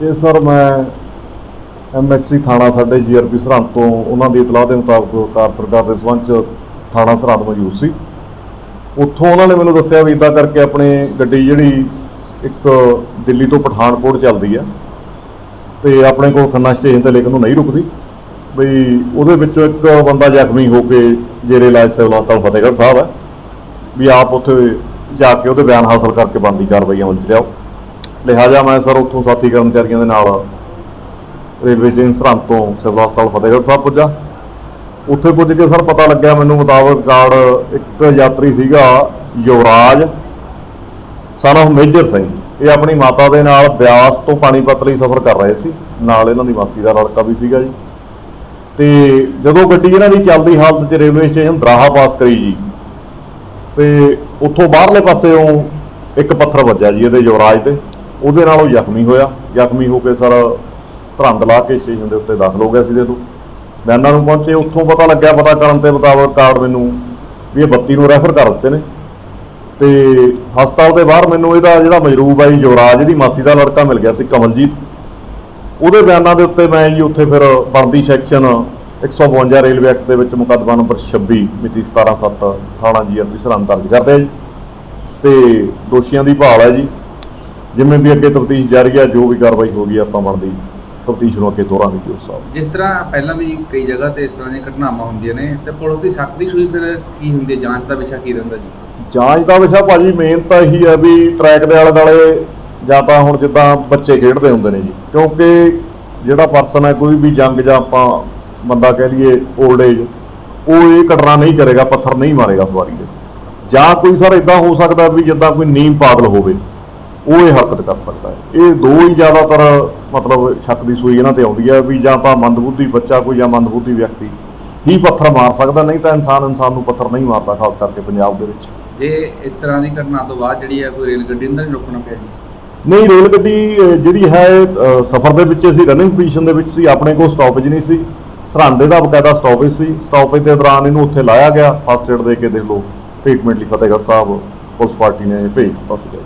ਤੇ ਸਰ ਮੈਂ ਐਮਐਸਸੀ ਥਾਣਾ ਸਾਡੇ ਜੀਆਰਪੀ ਸਰਹੰਦ ਤੋਂ ਉਹਨਾਂ ਦੀ ਇਤਲਾਹ ਦੇ ਮੁਤਾਬਕ ਕਾਰ ਸਰਕਾਰ ਦੇ ਸਬੰਧ ਚ ਥਾਣਾ ਸਰਹੰਦ ਮੌਜੂਦ ਸੀ। ਉੱਥੋਂ ਉਹਨਾਂ ਨੇ ਮੈਨੂੰ ਦੱਸਿਆ ਵੀ ਇਦਾਂ ਕਰਕੇ ਆਪਣੇ ਗੱਡੀ ਜਿਹੜੀ ਇੱਕ ਦਿੱਲੀ ਤੋਂ ਪਠਾਨਕੋਟ ਚੱਲਦੀ ਆ ਤੇ ਆਪਣੇ ਕੋਲ ਖੰਨਾ ਸਟੇਸ਼ਨ ਤੇ ਲੇਕਿਨ ਉਹ ਨਹੀਂ ਰੁਕਦੀ। ਬਈ ਉਹਦੇ ਵਿੱਚੋਂ ਇੱਕ ਬੰਦਾ ਜ਼ਖਮੀ ਹੋ ਕੇ ਜੇਰੇ ਇਲਾਜ ਸਿਵਲ ਹਸਪਤਾਲ ਫਤਿਹਗੜ੍ਹ ਸਾਹਿਬ ਹੈ ਵੀ ਆਪ ਉੱਥੇ ਜਾ ਕੇ ਉਹਦੇ ਬਿਆਨ ਹਾਸਲ ਕਰਕੇ ਬਣਦੀ ਕਾਰਵਾਈਆਂ ਅਮਲ ਲਿਆਓ। ਲਿਹਾਜ਼ਾ ਮੈਂ ਸਰ ਉੱਥੋਂ ਸਾਥੀ ਕਰਮਚਾਰੀਆਂ ਦੇ ਨਾਲ ਰੇਲਵੇ ਸਟੇਸ਼ਨ ਸਰਹੰਦ ਤੋਂ ਸਿਵਲ ਹਸਪਤਾਲ ਫਤਿਹਗੜ੍ਹ ਸਾਹਿਬ ਪੁੱਜਾ। ਉੱਥੇ ਪੁੱਜ ਕੇ ਸਰ ਪਤਾ ਲੱਗਿਆ ਮੈਨੂੰ ਮੁਤਾਬਕ ਕਾਰਡ ਇੱਕ ਯਾਤਰੀ ਸੀਗਾ Yuvraj son of Major Singh. ਇਹ ਆਪਣੀ ਮਾਤਾ ਦੇ ਨਾਲ ਬਿਆਸ ਤੋਂ ਪਾਣੀਪਤ ਲਈ ਸਫ਼ਰ ਕਰ ਰਹੇ ਸੀ। ਨਾਲ ਇਹਨਾਂ ਦੀ ਮਾਸੀ ਦਾ ਲੜਕਾ ਵੀ ਸੀਗਾ ਜੀ। ਤੇ ਜਦੋਂ ਗੱਡੀ ਇਹਨਾਂ ਦੀ ਚੱਲਦੀ ਹਾਲਤ 'ਚ ਰੇਲਵੇ ਸਟੇਸ਼ਨ ਦਰਾਹਾ ਪਾਸ ਕਰੀ ਜੀ, ਤੇ ਉੱਥੋਂ ਬਾਹਰਲੇ ਪਾਸਿਓਂ ਇੱਕ ਪੱਥਰ ਵੱਜਿਆ ਜੀ ਇਹਦੇ ਯੁਵਰਾਜ ਤੇ। ਉਹਦੇ ਨਾਲ ਉਹ ਜ਼ਖਮੀ ਹੋਇਆ। ਜ਼ਖਮੀ ਹੋ ਕੇ ਸਰ ਸਰਹੰਦ ਲਾ ਕੇ ਸਟੇਸ਼ਨ ਦੇ ਉੱਤੇ ਦਾਖਲ ਹੋ ਗਿਆ ਸੀ ਦੇ ਤੋਂ ਬਿਆਨਾਂ ਨੂੰ ਪਹੁੰਚੇ, ਉੱਥੋਂ ਪਤਾ ਲੱਗਿਆ, ਪਤਾ ਕਰਨ ਤੇ ਮੁਤਾਬਕ ਕਾਰਡ ਮੈਨੂੰ ਵੀ ਇਹ 32 ਨੂੰ ਰੈਫਰ ਕਰ ਦਿੱਤੇ ਨੇ। ਤੇ ਹਸਪਤਾਲ ਦੇ ਬਾਹਰ ਮੈਨੂੰ ਇਹਦਾ ਜਿਹੜਾ ਮਜਰੂਬ ਹੈ ਜੀ ਯੁਵਰਾਜ, ਇਹਦੀ ਮਾਸੀ ਦਾ ਲੜਕਾ ਮਿਲ ਗਿਆ ਸੀ, ਕਮਲਜੀਤ। ਉਹਦੇ ਬਿਆਨਾਂ ਦੇ ਉੱਤੇ ਮੈਂ ਜੀ ਉੱਥੇ ਫਿਰ ਬਣਦੀ ਸੈਕਸ਼ਨ 152 ਰੇਲਵੇ ਐਕਟ ਦੇ ਵਿੱਚ ਮੁਕੱਦਮਾ ਨੰਬਰ 26 ਮਿਤੀ 17/7 ਥਾਣਾ ਜੀਆਰਪੀ ਸਰਹੰਦ ਦਰਜ ਕਰਦੇ ਜੀ। ਤੇ ਦੋਸ਼ੀਆਂ ਦੀ ਭਾਲ ਹੈ ਜੀ। ਜਿਵੇਂ ਵੀ ਅੱਗੇ ਤਫਤੀਸ਼ ਜਾਰੀ ਹੈ ਜੋ ਵੀ ਕਾਰਵਾਈ ਹੋਗੀ ਆਪਾਂ ਬਣਦੀ ਤਫਤੀਸ਼ ਨੂੰ ਅੱਗੇ ਤੋਰਾਂਗੇ ਜੀ ਉਸ ਹਿਸਾਬ ਜਿਸ ਤਰ੍ਹਾਂ ਪਹਿਲਾਂ ਵੀ ਕਈ ਜਗ੍ਹਾ ਤੇ ਇਸ ਤਰ੍ਹਾਂ ਦੀਆਂ ਘਟਨਾਵਾਂ ਹੁੰਦੀਆਂ ਨੇ ਤੇ ਪੁਲਿਸ ਦੀ ਸਖਤ ਦੀ ਸੂਈ ਫਿਰ ਕੀ ਹੁੰਦੀ ਹੈ? ਜਾਂਚ ਦਾ ਵਿਸ਼ਾ ਕੀ ਰਹਿੰਦਾ ਜੀ? ਜਾਂਚ ਦਾ ਵਿਸ਼ਾ ਭਾਜੀ ਮੇਨ ਤਾਂ ਇਹੀ ਹੈ ਵੀ ਟਰੈਕ ਦੇ ਆਲੇ ਦੁਆਲੇ ਜਾਂ ਤਾਂ ਹੁਣ ਜਿੱਦਾਂ ਬੱਚੇ ਖੇਡਦੇ ਹੁੰਦੇ ਨੇ ਜੀ। ਕਿਉਂਕਿ ਜਿਹੜਾ ਪਰਸਨ ਹੈ ਕੋਈ ਵੀ ਜੰਗ ਜਾਂ ਆਪਾਂ ਬੰਦਾ ਕਹਿ ਲਈਏ 올ਡ ਏਜ ਉਹ ਇਹ ਘਟਨਾ ਨਹੀਂ ਕਰੇਗਾ ਪੱਥਰ ਨਹੀਂ ਮਾਰੇਗਾ ਸਵਾਰੀ ਦੇ ਜਾਂ ਕੋਈ ਸਰ ਇਦਾਂ ਹੋ ਸਕਦਾ ਵੀ ਜਿੱਦਾਂ ਕੋਈ ਨੀਮ ਪਾਗਲ ਹੋਵੇ। ਉਹ ਇਹ ਹਰਕਤ ਕਰ ਸਕਦਾ ਹੈ। ਇਹ ਦੋ ਹੀ ਜ਼ਿਆਦਾਤਰ ਮਤਲਬ ਸ਼ੱਕ ਦੀ ਸੂਈ ਇਹਨਾਂ ਤੇ ਆਉਂਦੀ ਹੈ ਵੀ ਜਾਂ ਤਾਂ ਮੰਦਬੁੱਧੀ ਬੱਚਾ ਕੋਈ ਜਾਂ ਮੰਦਬੁੱਧੀ ਵਿਅਕਤੀ ਹੀ ਪੱਥਰ ਮਾਰ ਸਕਦਾ ਨਹੀਂ ਤਾਂ ਇਨਸਾਨ ਇਨਸਾਨ ਨੂੰ ਪੱਥਰ ਨਹੀਂ ਮਾਰਦਾ ਖਾਸ ਕਰਕੇ ਪੰਜਾਬ ਦੇ ਵਿੱਚ। ਜੇ ਇਸ ਤਰ੍ਹਾਂ ਦੀ ਘਟਨਾ ਤੋਂ ਬਾਅਦ ਜਿਹੜੀ ਹੈ ਕੋਈ ਰੇਲ ਗੱਡੀ ਨੂੰ ਤਾਂ ਨਹੀਂ ਰੋਕਣਾ ਪਿਆ ਜੀ? ਨਹੀਂ ਰੇਲ ਗੱਡੀ ਜਿਹੜੀ ਹੈ ਸਫ਼ਰ ਦੇ ਵਿੱਚ ਅਸੀਂ ਰਨਿੰਗ ਪੋਜੀਸ਼ਨ ਦੇ ਵਿੱਚ ਸੀ ਆਪਣੇ ਕੋਲ ਸਟਾਪੇਜ ਨਹੀਂ ਸੀ ਸਰਹੰਦੇ ਦਾ ਬਕਾਇਦਾ ਸਟਾਪੇਜ ਸੀ। ਸਟਾਪੇਜ ਦੇ ਦੌਰਾਨ ਇਹਨੂੰ ਉੱਥੇ ਲਾਇਆ ਗਿਆ ਫਸਟ ਏਡ ਦੇ ਕੇ ਦੇਖ ਲਓ ਟ੍ਰੀਟਮੈਂਟ ਲਈ ਫਤਿਹਗੜ੍ਹ ਸਾਹਿਬ ਪੁਲਿਸ ਪਾਰਟੀ ਨੇ ਭੇਜ ਦਿੱਤਾ ਜੀ।